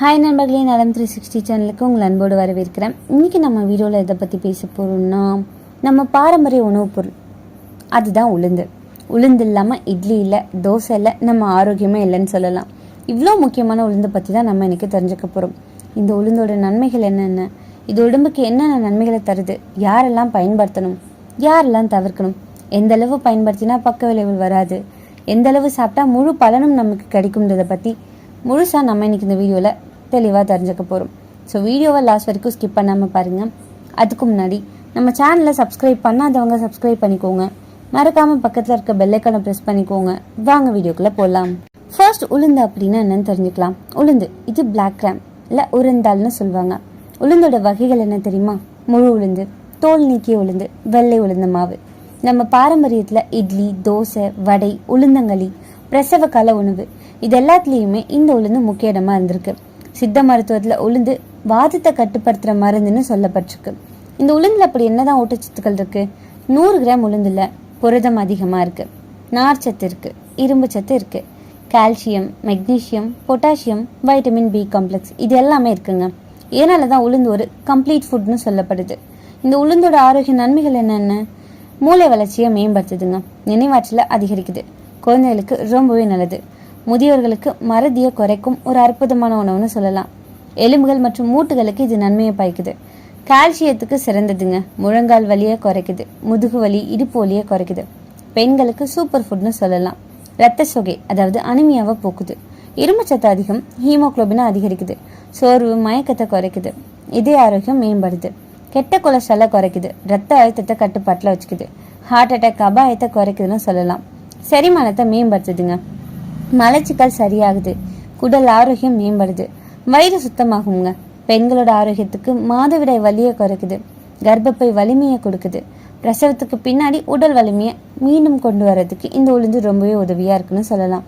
Hi நண்பர்களே நலம் three sixty சேனலுக்கு உங்கள் அன்போடு வரவேற்கிறேன். இன்றைக்கி நம்ம வீடியோவில் இதை பற்றி பேச போகிறோம்னா நம்ம பாரம்பரிய உணவுப் பொருள். அதுதான் உளுந்து. உளுந்து இல்லாமல் இட்லி இல்லை தோசை இல்லை நம்ம ஆரோக்கியமே இல்லைன்னு சொல்லலாம். இவ்வளோ முக்கியமான உளுந்தை பற்றி தான் நம்ம இன்றைக்கி தெரிஞ்சுக்க போகிறோம் இந்த உளுந்தோட நன்மைகள் என்னென்ன? இது உடம்புக்கு என்னென்ன நன்மைகளை தருது? யாரெல்லாம் பயன்படுத்தணும்? யாரெல்லாம் தவிர்க்கணும்? எந்த அளவு பயன்படுத்தினா பக்க விளைவுகள் வராது? எந்த அளவு சாப்பிட்டா முழு பலனும் நமக்கு கிடைக்கும்ன்றதை பற்றி முழுசாக நம்ம இன்றைக்கி இந்த வீடியோவில் தெளிவாக தெரிஞ்சுக்க போகிறோம் ஸோ வீடியோவை லாஸ்ட் வரைக்கும் ஸ்கிப் பண்ணாமல் பாருங்கள் அதுக்கு முன்னாடி நம்ம சேனலை சப்ஸ்கிரைப் பண்ணாதவங்க சப்ஸ்கிரைப் பண்ணிக்கோங்க. மறக்காமல் பக்கத்தில் இருக்க பெல்லைக்கான ப்ரெஸ் பண்ணிக்கோங்க. வாங்க வீடியோக்குள்ளே போகலாம் ஃபர்ஸ்ட் உளுந்து அப்படின்னா என்னன்னு தெரிஞ்சுக்கலாம். உளுந்து இது பிளாக் கிராம் இல்லை உருந்தாள்னு சொல்லுவாங்க. உளுந்தோட வகைகள் என்ன தெரியுமா? முழு உளுந்து தோல் நீக்கிய உளுந்து வெள்ளை உளுந்த மாவு. நம்ம பாரம்பரியத்தில் இட்லி தோசை வடை உளுந்தங்களி பிரசவ கால உணவு இது எல்லாத்துலேயுமே இந்த உளுந்து முக்கிய இடமா இருந்திருக்கு. சித்த மருத்துவத்தில் உளுந்து வாதத்தை கட்டுப்படுத்துகிற மருந்துன்னு சொல்லப்பட்டிருக்கு. இந்த உளுந்தில் அப்படி என்னதான் ஊட்டச்சத்துக்கள் இருக்குது நூறு கிராம் உளுந்தில் புரதம் அதிகமாக இருக்குது நார்ச்சத்து இருக்கு. இரும்பு சத்து இருக்கு. Calcium magnesium potassium vitamin B complex இது எல்லாமே இருக்குங்க. இதனால தான் உளுந்து ஒரு கம்ப்ளீட் ஃபுட்னு சொல்லப்படுது. இந்த உளுந்தோட ஆரோக்கிய நன்மைகள் என்னென்ன? மூளை வளர்ச்சியை மேம்படுத்துதுங்க. நினைவாற்றலை அதிகரிக்குது. குழந்தைகளுக்கு ரொம்பவே நல்லது. முதியோர்களுக்கு மறதியை குறைக்கும் ஒரு அற்புதமான உணவுன்னு சொல்லலாம். எலும்புகள் மற்றும் மூட்டுகளுக்கு இது நன்மையை பாய்க்குது. கால்சியத்துக்கு சிறந்ததுங்க. முழங்கால் வலியை குறைக்குது. முதுகு வலி இடுப்பு வலியை குறைக்குது. பெண்களுக்கு சூப்பர் ஃபுட்னு சொல்லலாம். ரத்த சொகை அதாவது அனிமியாவை போக்குது. இரும்புச்சத்து அதிகம் ஹீமோக்ளோபினை அதிகரிக்குது. சோர்வு மயக்கத்தை குறைக்குது. இதய ஆரோக்கியம் மேம்படுது. கெட்ட கொலஸ்ட்ராலை குறைக்குது. ரத்த அழுத்தத்தை கட்டுப்பாட்டில் வச்சுக்குது. ஹார்ட் அட்டாக் அபாயத்தை குறைக்குதுன்னு சொல்லலாம். செரிமானத்தை மேம்படுத்துதுங்க. மலச்சிக்கல் சரியாகுது. குடல் ஆரோக்கியம் மேம்படுது. வயிறு சுத்தமாகுங்க. பெண்களோட ஆரோக்கியத்துக்கு மாதவிடாய் வலியை குறைக்குது. கர்ப்பப்பை வலிமையை கொடுக்குது. பிரசவத்துக்கு பின்னாடி உடல் வலிமையை மீண்டும் கொண்டு வர்றதுக்கு இந்த உளுந்து ரொம்பவே உதவியாக இருக்குன்னு சொல்லலாம்.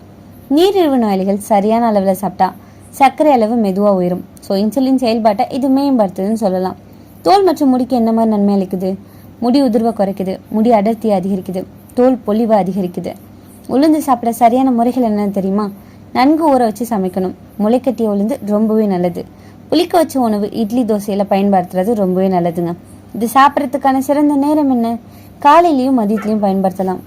நீரிழிவு நோயாளிகள் சரியான அளவில் சாப்பிட்டா சர்க்கரை அளவு மெதுவாக உயரும். ஸோ இன்சுலின் செயல்பாட்டை இது மேம்படுத்துதுன்னு சொல்லலாம். தோல் மற்றும் முடிக்கு என்ன மாதிரி நன்மை அளிக்குது? முடி உதிர்வை குறைக்குது. முடி அடர்த்தியை அதிகரிக்குது. தோல் பொலிவை அதிகரிக்குது. உளுந்து சாப்பிட சரியான முறைகள் என்னன்னு தெரியுமா? நன்கு ஊற வச்சு சமைக்கணும். முளைக்கட்டிய உளுந்து ரொம்பவே நல்லது. புளிக்க வச்ச உணவு இட்லி தோசையில பயன்படுத்துறது ரொம்பவே நல்லதுங்க. இது சாப்பிட்றதுக்கான சிறந்த நேரம் என்ன? காலையிலயும் மதியத்திலையும் பயன்படுத்தலாம்.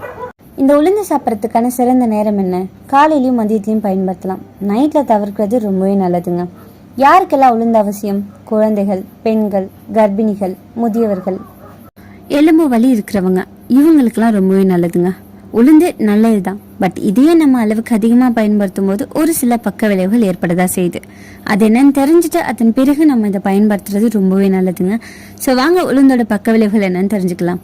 இந்த உளுந்து சாப்பிட்றதுக்கான சிறந்த நேரம் என்ன? காலையிலயும் மதியத்திலையும் பயன்படுத்தலாம். நைட்ல தவிர்க்கிறது ரொம்பவே நல்லதுங்க. யாருக்கெல்லாம் உளுந்து அவசியம்? குழந்தைகள் பெண்கள் கர்ப்பிணிகள் முதியவர்கள். எலும்பு வலி இருக்கிறவங்க இவங்களுக்கெல்லாம் ரொம்பவே நல்லதுங்க. உளுந்து நல்லது தான் பட் இதையே நம்ம அளவுக்கு அதிகமாக பயன்படுத்தும் போது ஒரு சில பக்க விளைவுகள் ஏற்படதா செய்யுது. அது என்னன்னு தெரிஞ்சுட்டு அதன் பிறகு நம்ம இதை பயன்படுத்துறது ரொம்பவே நல்லதுங்க. ஸோ வாங்க உளுந்தோட பக்க விளைவுகள் என்னன்னு தெரிஞ்சுக்கலாம்.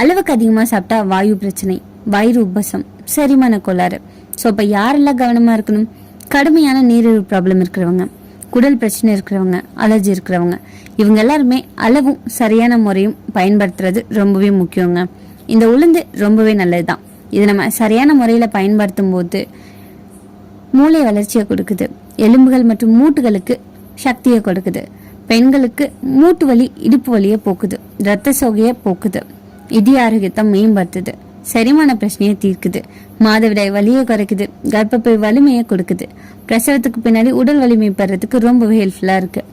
அளவுக்கு அதிகமாக சாப்பிட்டா வாயு பிரச்சனை வயிறு உபசம் செரிமான கோளாறு. ஸோ இப்போ யாரெல்லாம் கவனமாக இருக்கணும்? கடுமையான நீரிழிவு ப்ராப்ளம் இருக்கிறவங்க குடல் பிரச்சனை இருக்கிறவங்க அலர்ஜி இருக்கிறவங்க. இவங்க எல்லாருமே அளவும் சரியான முறையும் பயன்படுத்துறது ரொம்பவே முக்கியங்க. இந்த உளுந்து ரொம்பவே நல்லது தான் இது நம்ம சரியான முறையில் பயன்படுத்தும் போது மூளை வளர்ச்சியை கொடுக்குது. எலும்புகள் மற்றும் மூட்டுகளுக்கு சக்தியை கொடுக்குது. பெண்களுக்கு மூட்டு வலி இடுப்பு வலியை போக்குது. ரத்த சோகையை போக்குது. இடி ஆரோக்கியத்தை மேம்படுத்துது. செரிமான பிரச்சனையை தீர்க்குது. மாதவிடாய் வலியை குறைக்குது. கர்ப்பப்பை வலிமையை கொடுக்குது. பிரசவத்துக்கு பின்னாடி உடல் வலிமை பெறதுக்கு ரொம்பவே ஹெல்ப்ஃபுல்லா இருக்கு.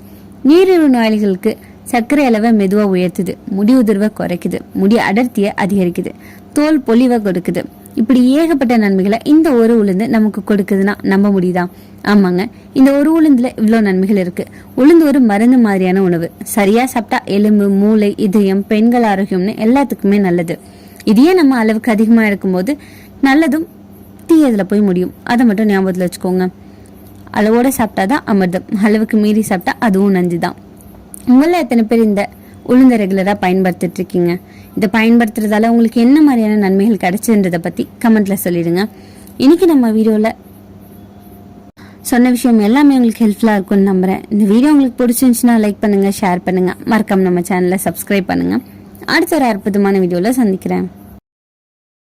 நீரிழிவு நோயாளிகளுக்கு சர்க்கரை அளவை மெதுவாக உயர்த்துது. முடி உதிர்வை குறைக்குது. முடி அடர்த்தியை அதிகரிக்குது. தோல் பொலிவை கொடுக்குது. இப்படி ஏகப்பட்ட நன்மைகளை இந்த ஒரு உளுந்து நமக்கு கொடுக்குதுன்னா நம்ப முடியுதா ஆமாங்க. இந்த ஒரு உளுந்துல இவ்வளோ நன்மைகள் இருக்கு. உளுந்து ஒரு மருந்து மாதிரியான உணவு. சரியா சாப்பிட்டா எலும்பு மூளை இதயம் பெண்கள் ஆரோக்கியம்னு எல்லாத்துக்குமே நல்லது. இதையே நம்ம அளவுக்கு அதிகமாக எடுக்கும்போது நல்லதும் தீயதுல போய் முடியும். அதை மட்டும் ஞாபகத்தில் வச்சுக்கோங்க. அளவோட சாப்பிட்டாதான் அமிர்தம். அளவுக்கு மீறி சாப்பிட்டா அதுவும் நஞ்சு தான் உங்களில் எத்தனை பேர் இந்த உளுந்த ரெகுலராக பயன்படுத்திட்டு இருக்கீங்க இதை பயன்படுத்துறதால உங்களுக்கு என்ன மாதிரியான நன்மைகள் கிடைச்சதுன்றதை பற்றி கமெண்ட்டில் சொல்லிடுங்க. இன்னைக்கு நம்ம வீடியோவில் சொன்ன விஷயம் எல்லாமே உங்களுக்கு ஹெல்ப்ஃபுல்லாக இருக்கும்னு நம்புகிறேன் இந்த வீடியோ உங்களுக்கு பிடிச்சிருந்துச்சுன்னா லைக் பண்ணுங்கள் ஷேர் பண்ணுங்கள் மறக்காம நம்ம சேனலை சப்ஸ்கிரைப் பண்ணுங்கள் அடுத்த ஒரு அற்புதமான வீடியோவில் சந்திக்கிறேன்.